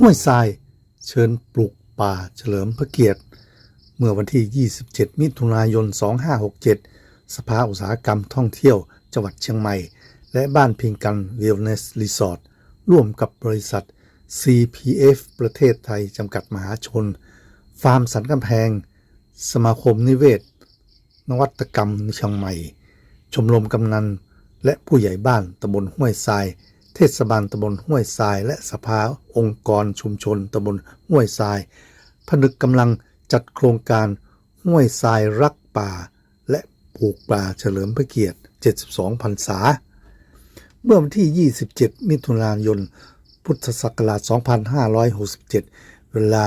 ห้วยทรายเชิญปลูกป่าเฉลิมพระเกียรติ เมื่อวันที่ 27 มิถุนายน 2567 สภาอุตสาหกรรมท่องเที่ยวจังหวัดเชียงใหม่ และบ้านพิงกันเวลเนสรีสอร์ทร่วมกับบริษัท CPF ประเทศไทยจำกัดมหาชน ฟาร์มสันกำแพง สมาคมนิเวศ นวัตกรรมเชียงใหม่ ชมรมกำนัน และผู้ใหญ่บ้านตำบลห้วยทราย เทศบาลตำบลห้วยทราย และสภาองค์กรชุมชนตำบลห้วยทราย ผนึกกำลังจัดโครงการห้วยทรายรักป่า และปลูกป่าเฉลิมพระเกียรติ 72 พรรษา เมื่อวันที่ 27 มิถุนายน พุทธศักราช 2567 เวลา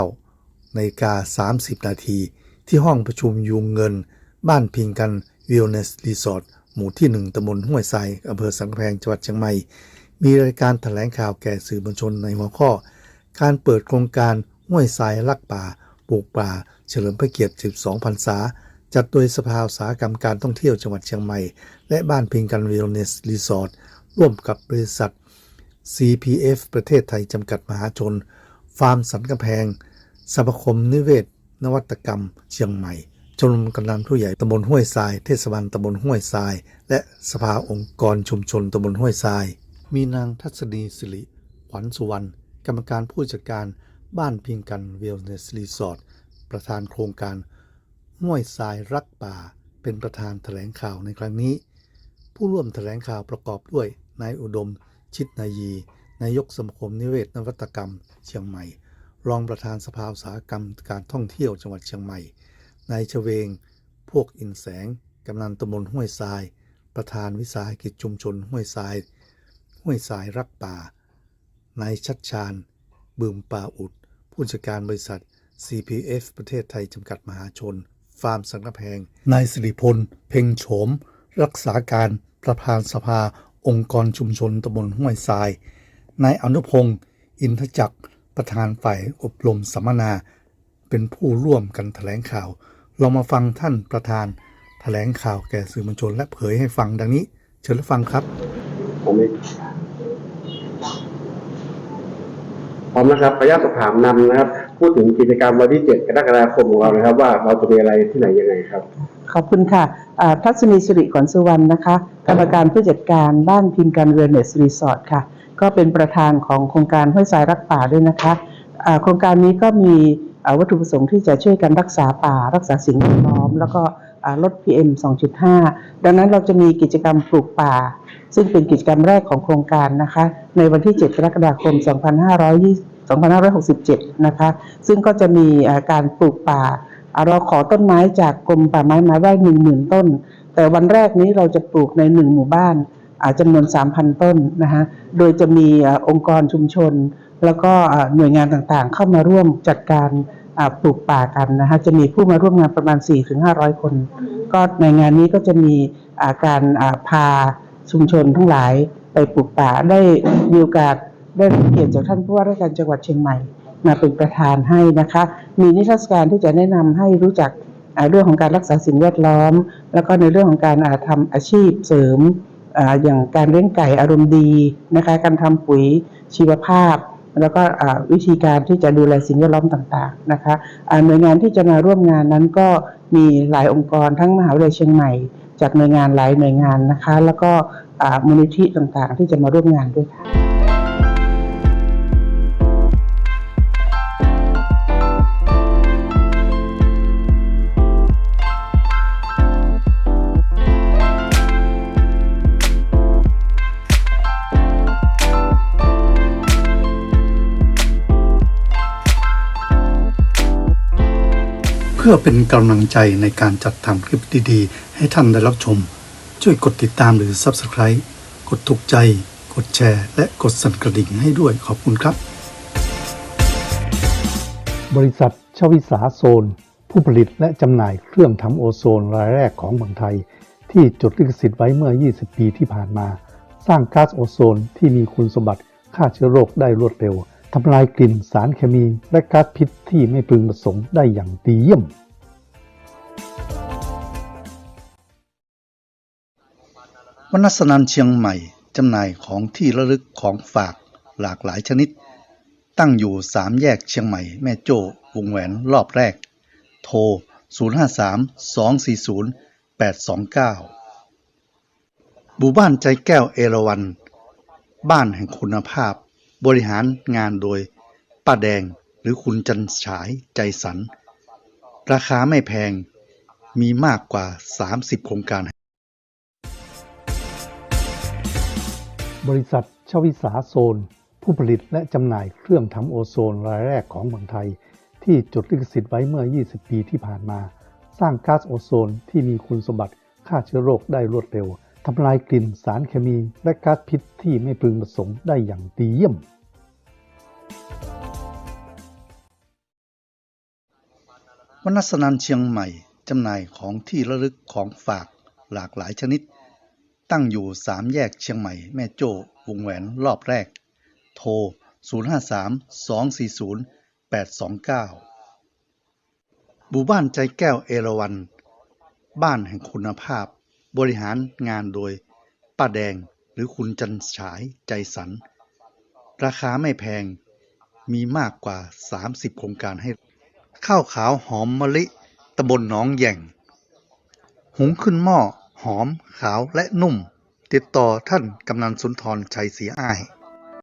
9นกา 30 นาที ที่ห้องประชุมยูงเงิน บ้านพิงกันวิลเนสรีสอร์ท หมู่ที่ 1ตำบลห้วยทรายอำเภอสันกำแพงจังหวัดเชียงใหม่ มีรายการแถลงข่าวแก่สื่อมวลชนในหัวข้อ การเปิดโครงการห้วยทรายรักป่า ปลูกป่า เฉลิมพระเกียรติ 12พรรษา จัดโดยสภาอุตสาหกรรมการท่องเที่ยวจังหวัดเชียงใหม่ และบ้านพิงกันวิลเนสรีสอร์ทร่วมกับบริษัท CPF ประเทศไทยจำกัดมหาชน ฟาร์มสันกำแพงสมาคมนิเวศ นวัตกรรม เชียงใหม่ ชมรมกำนันผู้ใหญ่ตำบลห้วยทราย เทศบาลตำบลห้วยทราย และสภาองค์กรชุมชนตำบลห้วยทราย มีนางทัศนีสิริขวัญสุวรรณกรรมการผู้จัดการบ้านพิงกันเวลเนสรีสอร์ทประธานโครงการห้วยทรายรักป่า เป็นประธานแถลงข่าวในครั้งนี้ ผู้ร่วมแถลงข่าวประกอบด้วยนายอุดม ชิดนายี นายกสมาคมนิเวศนวัตกรรม เชียงใหม่ รองประธานสภาอุตสาหกรรมการท่องเที่ยวจังหวัดเชียงใหม่ นายเฉวง พวกอินแสง กำนันตำบลห้วยทราย ประธานวิสาหกิจชุมชนห้วยทราย ห้วยทรายรักป่า นายชัดชาญบืมป่าอุด ผู้จัดการบริษัท CPF ประเทศไทยจำกัดมหาชน ฟาร์มสังกะแพง นายสิริพล เพ่งโฉม รักษาการประธานสภาองค์กรชุมชนตำบลห้วยทราย นายอนุพงศ์ อินทจักร ประธานฝ่ายอบรมสัมมนา เป็นผู้ร่วมกันแถลงข่าว เรามาฟังท่านประธานแถลงข่าวแก่สื่อมวลชนและเผยให้ฟังดังนี้ เชิญรับฟังครับผมเองพร้อมนะครับขออนุญาตสอบถามนำนะครับ พูดถึงกิจกรรมวันที่ 7 กรกฎาคมของเรานะครับ ว่าเราจะมีอะไรที่ไหนยังไงครับ ขอบคุณค่ะอ่าทัศนีสิริขวัญสุวรรณนะคะ กรรมการผู้จัดการบ้านพิมพ์การเวลเนสรีสอร์ทค่ะ ก็เป็นประธานของโครงการห้วยทรายรักป่าด้วยนะคะอ่าโครงการนี้ก็มีอ่า วัตถุประสงค์ที่จะช่วยกันรักษาป่า รักษาสิ่งแวดล้อม แล้วก็อ่าลด PM 2.5 ดังนั้นเราจะมีกิจกรรมปลูกป่า ซึ่งเป็นกิจกรรมแรกของโครงการนะคะ ในวันที่ 7 กรกฎาคม 2567 นะคะ ซึ่งก็จะมีการปลูกป่า เราขอต้นไม้จากกรมป่าไม้มาไว้หนึ่งหมื่นต้น แต่วันแรกนี้เราจะปลูกในหนึ่งหมู่บ้านจำนวน 3,000 ต้นนะคะ โดยจะมีองค์กรชุมชน แล้วก็หน่วยงานต่างๆ เข้ามาร่วมจัดการปลูกป่ากันนะคะจะมีผู้มาร่วมงานประมาณ 4-500 คน ก็ในงานนี้ก็จะมีาการาพาชุมชนทั้งหลายไปปลูกป่าได้มีโอกาสได้รับเกียรติจากท่านผู้ว่าราชการจังหวัดเชียงใหม่มาเป็นประธานให้นะคะ มีนิทรรศการที่จะแนะนำให้รู้จักเรื่องของการรักษาสิ่งแวดล้อม แล้วก็ในเรื่องของการาทำอาชีพเสริมออย่างการเลี้ยงไก่อารมณ์ดีนะคะ การทำปุ๋ยชีวภาพ แล้วก็วิธีการที่จะดูแลสิ่งแวดล้อมต่างๆนะคะหน่วยงานที่จะมาร่วมงานนั้นก็มีหลายองค์กรทั้งมหาวิทยาลัยเชียงใหม่ จากหน่วยงานหลายหน่วยงานนะคะ แล้วก็มูลนิธิต่างๆ ที่จะมาร่วมงานด้วยค่ะ พื่อเป็นกำลังใจในการจัดทำคลิปดีๆ ให้ท่านได้รับชม ช่วยกดติดตามหรือ Subscribe กดถูกใจ กดแชร์ และกดสั่นกระดิ่งให้ด้วยขอบคุณครับ บริษัทชวิสาโซน ผู้ผลิตและจำหน่ายเครื่องทำโอโซนรายแรกของเมืองไทย ที่จดลิขสิทธิ์ไว้เมื่อ 20 ปีที่ผ่านมา สร้างก๊าซโอโซนที่มีคุณสมบัติฆ่าเชื้อโรคได้รวดเร็ว ทำลายกลิ่นสารเคมีและก๊าซพิษที่ไม่พึงประสงค์ได้อย่างดีเยี่ยม วนัสนันเชียงใหม่จำหน่ายของที่ระลึกของฝากหลากหลายชนิด ตั้งอยู่สามแยกเชียงใหม่แม่โจ้วงแหวนรอบแรก โทร 053 240 829หมู่บ้านใจแก้วเอราวัน บ้านแห่งคุณภาพ บริหารงานโดยป้าแดงหรือคุณจันฉายใจสัน ราคาไม่แพงมีมากกว่า 30 โครงการ บริษัทชวิสาโซน ผู้ผลิตและจำหน่ายเครื่องทำโอโซนรายแรกของเมืองไทย ที่จดลิขสิทธิ์ไว้เมื่อ 20 ปีที่ผ่านมา สร้างก๊าซโอโซนที่มีคุณสมบัติฆ่าเชื้อโรคได้รวดเร็ว ทำลายกลิ่นสารเคมีและก๊าซพิษที่ไม่พึงประสงค์ได้อย่างดีเยี่ยม วนัสนันเชียงใหม่จำหน่ายของที่ระลึกของฝากหลากหลายชนิด ตั้งอยู่สามแยกเชียงใหม่แม่โจ้วงแหวนรอบแรก โทร 053 240 829หมู่บ้านใจแก้วเอราวัน บ้านแห่งคุณภาพ บริหารงานโดยป้าแดงหรือคุณจันฉายใจสัน ราคาไม่แพงมีมากกว่า 30 โครงการให้ ข้าวขาวหอมมะลิตำบลหนองแย่ง หุงขึ้นหม้อหอมขาวและนุ่ม ติดต่อท่านกำนันสุนทรชัยศรีอ้าย